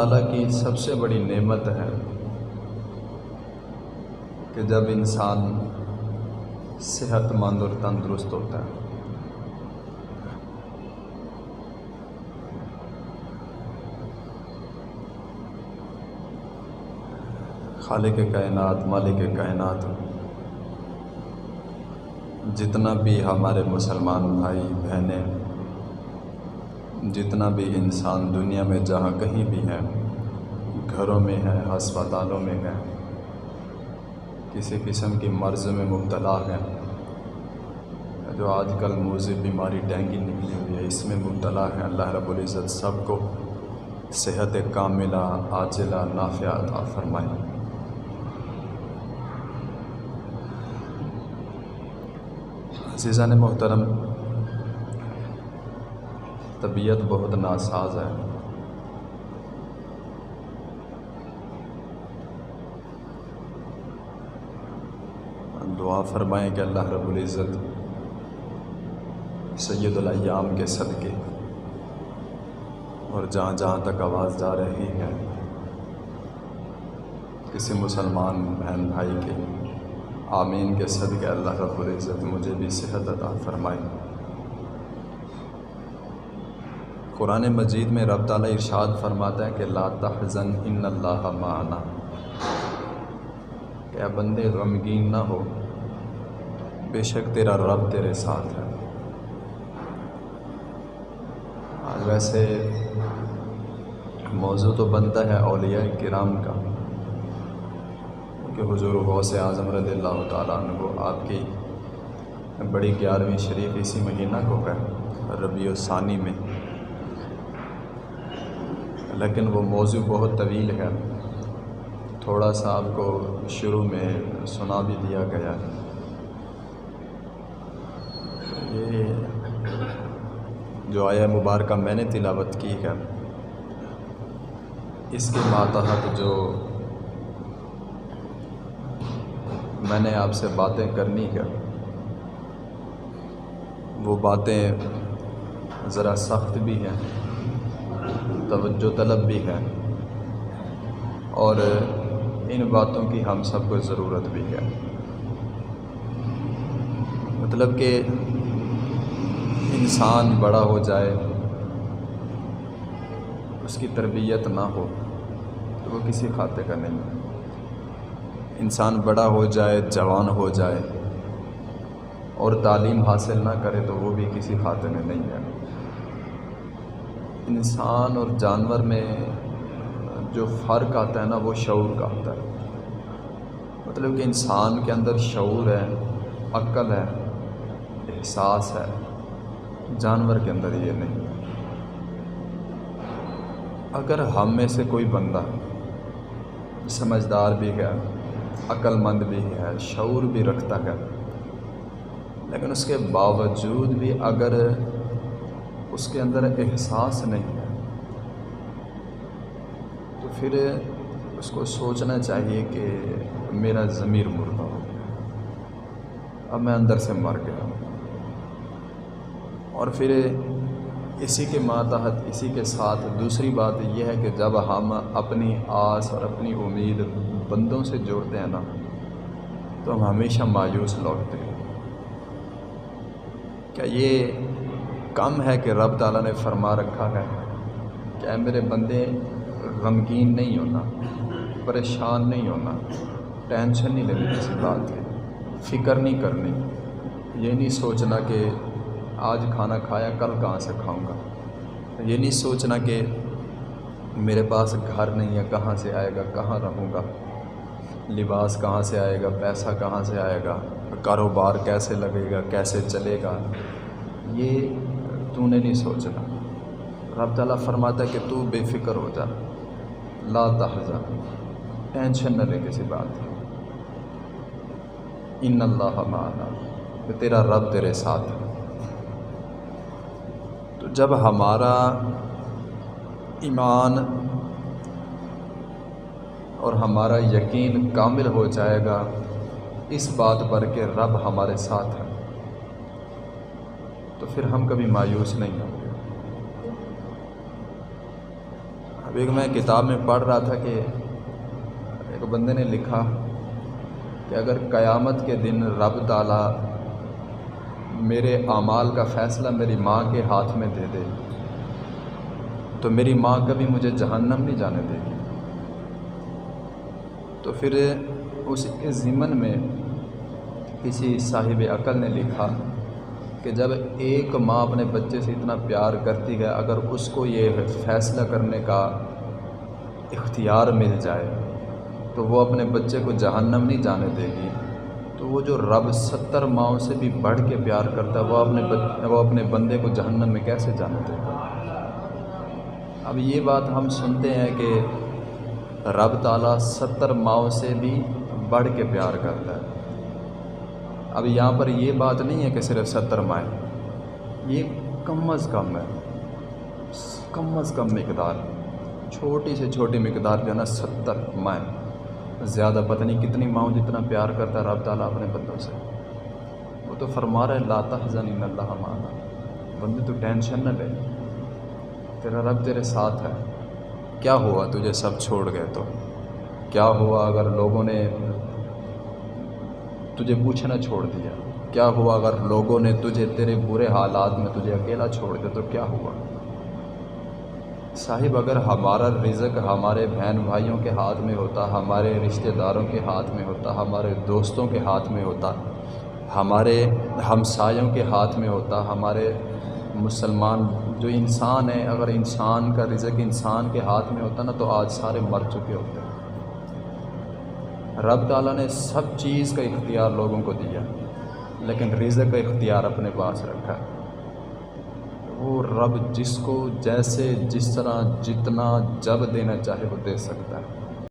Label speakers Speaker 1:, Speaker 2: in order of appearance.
Speaker 1: अल्लाह की सबसे बड़ी नेमत है कि जब इंसान सेहतमंद और तंदुरुस्त होता है खालिक कायनात मालिक कायनात, जितना भी हमारे मुसलमान भाई बहनें जितना भी इंसान दुनिया में जहाँ कहीं भी है, घरों में है, अस्पतालों में है, किसी किस्म की मर्ज़ में मुबतला है, जो आजकल मुझे बीमारी डेंगी निकली हुई है, इसमें मुबतला है। अल्लाह रब्बुल इज़्ज़त सबको सेहत कामिला, आजिला, नाफिया अता फरमाए। अजीज़ा ने मोहतरम तबीयत बहुत नासाज है। दुआ फरमाएँ कि अल्लाह रब्बुल इज़्ज़त सैदुलयाम के सदक़े और जहाँ जहाँ तक आवाज़ जा रही है, किसी मुसलमान बहन भाई के, आमीन के सदक़े अल्लाह रब्बुल इज़्ज़त मुझे भी सेहत अता फरमाए। कुरान मजीद में रब ताला इरशाद फरमाता है कि ला तहज़न इन अल्लाह माना। क्या बंदे गमगीन ना हो। बेशक तेरा रब तेरे साथ है। आज वैसे मौजू तो बनता है अलिया किराम का, कि हजूर गौस आज़म रदील्ला तु आपकी बड़ी ग्यारहवीं शरीफ इसी महीना को है रबी सानी में। लेकिन वो मौजू बहुत तवील है। थोड़ा सा आपको शुरू में सुना भी दिया गया है। ये जो आया मुबारक मैंने तिलावत की है, इसके मातहत जो मैंने आपसे बातें करनी है, वो बातें ज़रा सख्त भी हैं। तवज्जो तलब भी है। और इन बातों की हम सबको ज़रूरत भी है। मतलब कि इंसान बड़ा हो जाए, उसकी तरबियत ना हो तो वो किसी खाते का नहीं है। इंसान बड़ा हो जाए, जवान हो जाए, और तालीम हासिल ना करे तो वो भी किसी खाते में नहीं है। इंसान और जानवर में, जो फ़र्क आता है ना, वो शूर का आता है। मतलब कि इंसान के अंदर शूर है, अक्ल है, एहसास है, जानवर के अंदर ये नहीं। अगर हम में से कोई बंदा, समझदार भी है, अक्लमंद भी है शूर भी रखता है, लेकिन उसके बावजूद भी अगर उसके अंदर एहसास नहीं है। तो फिर उसको सोचना चाहिए कि मेरा ज़मीर मुर्दा हो गया। अब मैं अंदर से मर गया और फिर इसी के मातहत, इसी के साथ दूसरी बात यह है कि जब हम अपनी आस और अपनी उम्मीद बंदों से जोड़ते हैं ना तो हम हमेशा मायूस लौटते हैं। क्या ये कम है कि रब ताला ने फरमा रखा है क्या मेरे बंदे, गमगीन नहीं होना, परेशान नहीं होना, टेंशन नहीं लेनी किसी बात की, फ़िक्र नहीं करनी। ये नहीं सोचना कि आज खाना खाया, कल कहाँ से खाऊँगा। ये नहीं सोचना कि मेरे पास घर नहीं है, कहाँ से आएगा, कहाँ रहूँगा, लिबास कहाँ से आएगा, पैसा कहाँ से आएगा, कारोबार कैसे लगेगा, कैसे चलेगा। ये तूने नहीं सोचना। रब ताला फरमाता कि तू बेफ़िक्र हो जा। ला तहजा। टेंशन न ले किसी बात की। इन अल्लाह माना। कि तेरा रब तेरे साथ है। तो जब हमारा ईमान और हमारा यकीन कामिल हो जाएगा, इस बात पर कि रब हमारे साथ है। तो फिर हम कभी मायूस नहीं होंगे। अभी एक मैं किताब में पढ़ रहा था कि एक बंदे ने लिखा कि अगर क़यामत के दिन रब ताला मेरे आमाल का फ़ैसला मेरी माँ के हाथ में दे दे तो मेरी माँ कभी मुझे जहन्नम नहीं जाने देगी। तो फिर उस ज़िमन में किसी साहिब अकल ने लिखा कि जब एक माँ अपने बच्चे से इतना प्यार करती है, अगर उसको ये फ़ैसला करने का इख्तियार मिल जाए तो वो अपने बच्चे को जहन्नम नहीं जाने देगी। तो वो जो रब सत्तर माओं से भी बढ़ के प्यार करता है, वो अपने वो अपने बंदे को जहन्नम में कैसे जाने देगा? अब ये बात हम सुनते हैं कि रब ताला सत्तर माओं से भी बढ़ के प्यार करता है। अब यहाँ पर ये बात नहीं है कि सिर्फ़ सत्तर माएँ ये कम अज़ कम है। कम अज़ कम मकदार। छोटी से छोटी मकदार जो है ना, सत्तर माएँ ज़्यादा पता नहीं कितनी माओ जितना प्यार करता है रब ताला अपने बंदों से। वो तो फरमा रहा है लाता हजन अल्लाह माना बंदे तो टेंशन न ले। तेरा रब तेरे साथ है। क्या हुआ तुझे सब छोड़ गए तो? क्या हुआ अगर लोगों ने तुझे पूछना छोड़ दिया। क्या हुआ अगर लोगों ने तुझे तेरे बुरे हालात में तुझे अकेला छोड़ दिया तो क्या हुआ? साहिब, अगर हमारा रिज़क हमारे बहन भाइयों के हाथ में होता, हमारे रिश्तेदारों के हाथ में होता, हमारे दोस्तों के हाथ में होता, हमारे हमसायों के हाथ में होता, हमारे मुसलमान जो इंसान है, अगर इंसान का रिज़क इंसान के हाथ में होता ना तो आज सारे मर चुके होते। रब ताला ने सब चीज़ का इख्तियार लोगों को दिया, लेकिन रिज़क का इख्तियार अपने पास रखा। वो रब जिसको जैसे जिस तरह जितना जब देना चाहे वो दे सकता है।